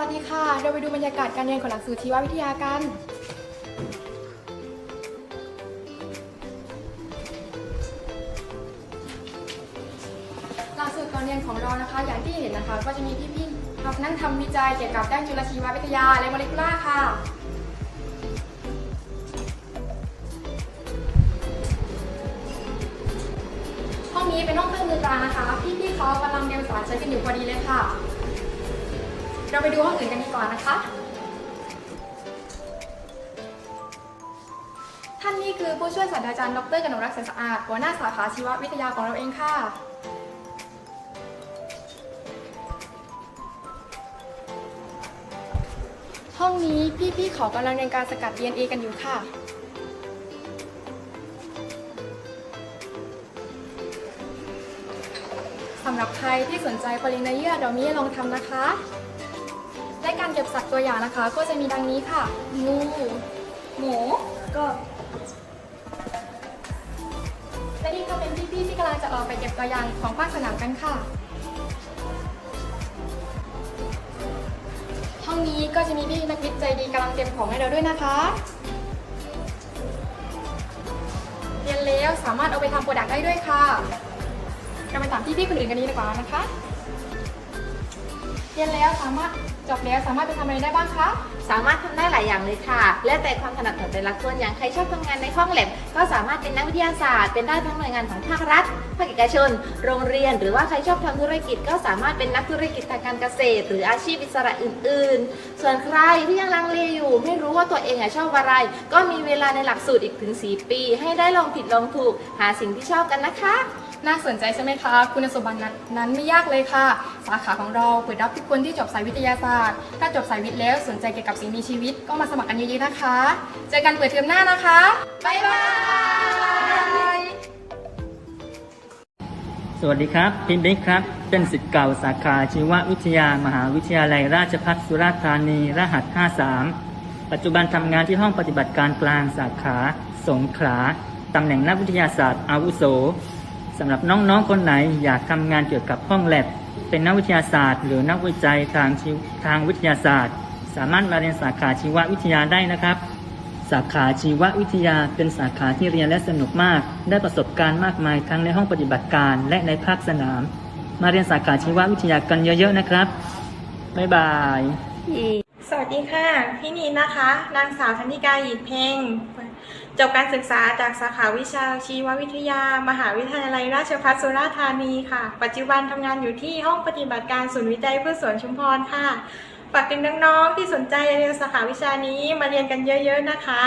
วัสดีค่ะ เราไปดูบรรยากาศการเรียนของหลักสูตรชีววิทยากัน หลักสูตรการเรียนของเรานะคะ อย่างที่เห็นนะคะ ก็จะมีพี่ๆทำนั่งทำวิจัยเกี่ยวกับด้านจุลชีววิทยาและโมเลกุลาร์ค่ะห้องนี้เป็นห้องเครื่องมือกลางนะคะ พี่ๆเขากำลังเรียนสอนใช้กันอยู่พอดีเลยค่ะ เราไปดูห้องอื่นกันดีกว่านะคะ ท่านนี้คือผู้ช่วยศาสตราจารย์ดรกนกรักษ์แสนสะอาด หัวหน้าสาขาชีววิทยาของเราเองค่ะ ห้องนี้พี่ๆเขากำลังเรียนการสกัด DNA กันอยู่ค่ะสำหรับใครที่สนใจปริญญาเยื่อเดี๋ยวมีให้ลองทำนะคะ เก็บสัตว์ตัวอย่างนะคะ ก็จะมีดังนี้ค่ะ งูหมูก็และนี่ก็เป็นพี่ๆที่กำลังจะออกไปเก็บตัวอย่างของภาคสนามกันค่ะ ห้องนี้ก็จะมีพี่นักวิทย์ใจดีกำลังเตรียมของให้เราด้วยนะคะ เรียนแล้วสามารถเอาไปทำโปรดักต์ได้ด้วยค่ะเราไปถามพี่ๆคนอื่นกันดีกว่านะคะ เรียนแล้วสามารถจบแล้วสามารถไปทำอะไรได้บ้างคะสามารถทำได้หลายอย่างเลยค่ะ และแต่ความถนัดของแต่ละคนอย่างใครชอบทำงานในห้องแลบก็สามารถเป็นนักวิทยาศาสตร์เป็นได้ทั้งหน่วยงานของภาครัฐภาคเอกชน โรงเรียน หรือว่าใครชอบทำธุรกิจ ก็สามารถเป็นนักธุรกิจทางการเกษตร หรืออาชีพอิสระอื่น ๆ ส่วนใครที่ยังลังเลอยู่ไม่รู้ว่าตัวเองอะชอบอะไร ก็มีเวลาในหลักสูตรอีกถึง 4 ปี ให้ได้ลองผิดลองถูก หาสิ่งที่ชอบกันนะคะ น่าสนใจใช่ไหมคะ คุณสมบัตินั้นนั้นไม่ยากเลยค่ะ สาขาของเราเปิดรับทุกคนที่จบสายวิทยาศาสตร์ ถ้าจบสายวิทย์แล้วสนใจเกี่ยวกับสิ่งมีชีวิต ก็มาสมัครกันเยอะๆนะคะ เจอกันเปิดเทอมหน้านะคะบ๊ายบายสวัสดีครับพิมพ์บิ๊กครับ เป็นศิษย์เก่าสาขาชีววิทยามหาวิทยาลัยราชภัฏสุราษฎร์ธานี รหัส 53 ปัจจุบันทำงานที่ห้องปฏิบัติการกลางสาขา สงขลาตำแหน่งนักวิทยาศาสตร์อาวุโสสำหรับน้องๆคนไหนอยากทำงานเกี่ยวกับห้องแลบ เป็นนักวิทยาศาสตร์ หรือนักวิจัยทางชีทางวิทยาศาสตร์ สามารถมาเรียนสาขาชีววิทยาได้นะครับ สาขาชีววิทยาเป็นสาขาที่เรียนและสนุกมาก ได้ประสบการณ์มากมายทั้งในห้องปฏิบัติการและในภาคสนาม มาเรียนสาขาชีววิทยากันเยอะๆนะครับบ๊ายบาย สวัสดีค่ะ พี่นีนะคะ นางสาวธนิกาหยิดเพ่ง จบการศึกษาจากสาขาวิชาชีววิทยา มหาวิทยาลัยราชภัฏสุราษฎร์ธานีค่ะ ปัจจุบันทำงานอยู่ที่ห้องปฏิบัติการศูนย์วิจัยพืชสวนชุมพรค่ะฝากถึงน้องๆที่สนใจเรียนสาขาวิชานี้มาเรียนกันเยอะ ๆ นะคะ